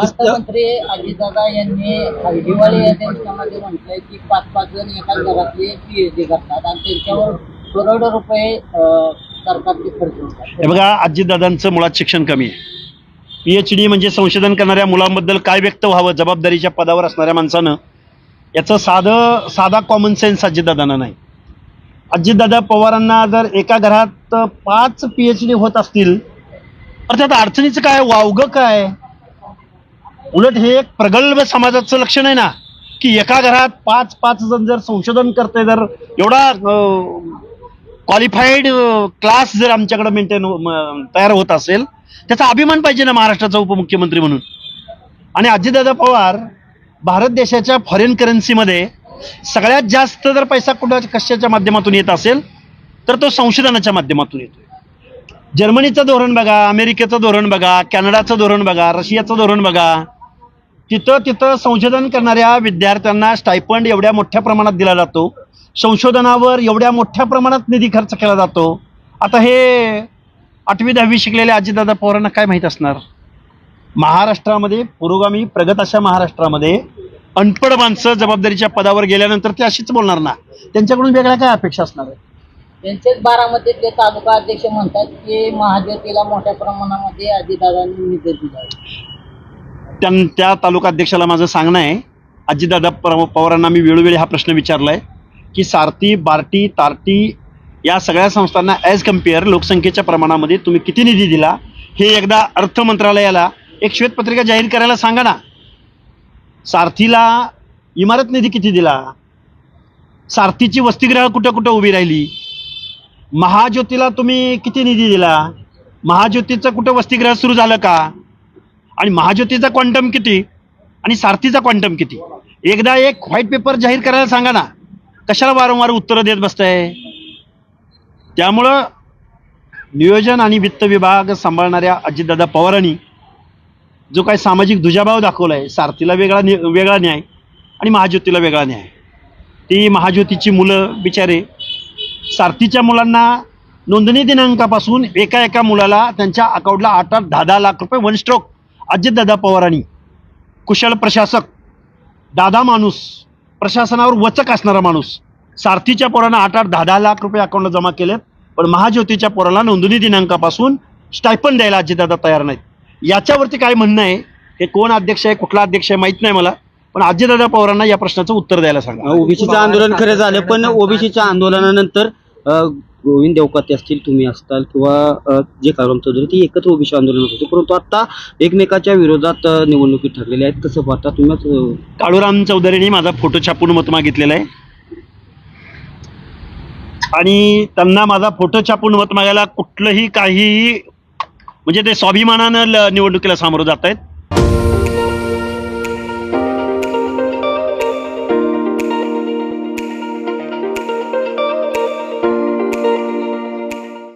अर्थमंत्री अजितदादा यांनी दिवाळी या दिवसामध्ये म्हटलंय की पाच पाच जण एका घरातले पीएचडी करतात आणि त्यांच्यावर करोडो रुपये अं, सरकारचे खर्च होतात. हे बघा अजितदादांचं मुळात शिक्षण कमी आहे. पी एच डी म्हणजे संशोधन करणाऱ्या मुलांबद्दल काय व्यक्त व्हावं जबाबदारीच्या पदावर असणाऱ्या माणसानं याचं साधं साधा कॉमन सेन्स अजितदादांना नाही. अजितदादा पवारांना जर एका घरात पाच पी एच डी होत असतील तर त्यात अडचणीचं काय वावगं काय? उलट हे एक प्रगल्भ समाजाचं लक्षण आहे ना की एका घरात पाच पाच जण जर संशोधन करते जर एवढा क्वालिफाईड क्लास जर आमच्याकडे हो, मेंटेन तयार होत असेल त्याचा अभिमान पाहिजे ना महाराष्ट्राचा उपमुख्यमंत्री म्हणून. आणि अजितदादा पवार भारत देशाच्या फॉरेन करन्सीमध्ये सगळ्यात जास्त जर पैसा कुठं कशाच्या माध्यमातून येत असेल तर तो संशोधनाच्या माध्यमातून येतो जर्मनीचं धोरण बघा अमेरिकेचं धोरण बघा कॅनडाचं धोरण बघा रशियाचं धोरण बघा तिथं तिथं संशोधन करणाऱ्या विद्यार्थ्यांना स्टायपंड एवढ्या मोठ्या प्रमाणात दिला जातो. संशोधनावर एवढ्या मोठ्या प्रमाणात निधी खर्च केला जातो. आता हे आठवी दहावी शिकलेल्या आजीदादा पवारांना काय माहीत असणार? महाराष्ट्रामध्ये पुरोगामी प्रगत अशा महाराष्ट्रामध्ये अनपड माणसं जबाबदारीच्या पदावर गेल्यानंतर ते अशीच बोलणार ना. त्यांच्याकडून वेगळ्या काय अपेक्षा असणार आहे त्यांचेच बारामतीतले तालुका अध्यक्ष म्हणतात की महाज्योतीला मोठ्या प्रमाणामध्ये आजीदादांनी निधी दिला आहे. त्यां त्या तालुका अध्यक्षाला माझं सांगणं आहे. अजितदादा पर- पवारांना मी वेळोवेळी हा प्रश्न विचारला आहे की सारथी बार्टी तारटी या सगळ्या संस्थांना ॲज कंपेअर लोकसंख्येच्या प्रमाणामध्ये तुम्ही किती निधी दिला? हे एकदा अर्थ मंत्रालयाला एक श्वेतपत्रिका जाहीर करायला सांगा ना. सारथीला इमारत निधी किती दिला? सारथीची वसतिगृह कुठं कुठं उभी राहिली? महाज्योतीला तुम्ही किती निधी दिला? महाज्योतीचं कुठं वसतिगृह सुरू झालं का? आणि महाज्योतीचा क्वांटम किती? आणि सारथीचा क्वांटम किती? एकदा एक व्हाईट पेपर जाहीर करायला सांगा ना कशाला वारंवार उत्तरं देत बसताय? त्यामुळं नियोजन आणि वित्त विभाग सांभाळणाऱ्या अजितदादा पवारांनी जो काही सामाजिक दुजाभाव दाखवला आहे सारथीला वेगळा नि वेगळा न्याय आणि महाज्योतीला वेगळा न्याय. ती महाज्योतीची मुलं बिचारे सारथीच्या मुलांना नोंदणी दिनांकापासून एका एका मुलाला त्यांच्या अकाउंटला आठ आठ दहा दहा लाख रुपये वन स्ट्रोक अजितदादा पवारांनी कुशल प्रशासक दादा माणूस प्रशासनावर वचक असणारा माणूस. सारथीच्या पोरांना आठ आठ दहा दहा लाख रुपये अकाउंटला जमा केलेत पण महाज्योतीच्या पोराला नोंदणी दिनांकापासून स्टायपन द्यायला अजितदादा तयार नाहीत. याच्यावरती काय म्हणणं आहे हे कोण अध्यक्ष आहे कुठला अध्यक्ष आहे माहीत नाही मला पण अजितदादा पवारांना या प्रश्नाचं उत्तर द्यायला सांगा. ओबीसीचं आंदोलन खरं झालं पण ओबीसीच्या आंदोलनानंतर गोविंद देवकाते असतील तुम्ही असताल किंवा जे कालम चौधरी ती एकत्र ओबीसी आंदोलन होते. परंतु आता एकमेकाच्या विरोधात निवडणुकीत निवडणुकी ठरलेल्या आहेत. कसं पाहता तुम्हीच काळूराम चौधरीने माझा फोटो छापून मत मागितलेला आहे. आणि त्यांना माझा फोटो छापून मत मागायला कुठलंही काहीही म्हणजे ते स्वाभिमानानं निवडणुकीला सामोरं जात आहेत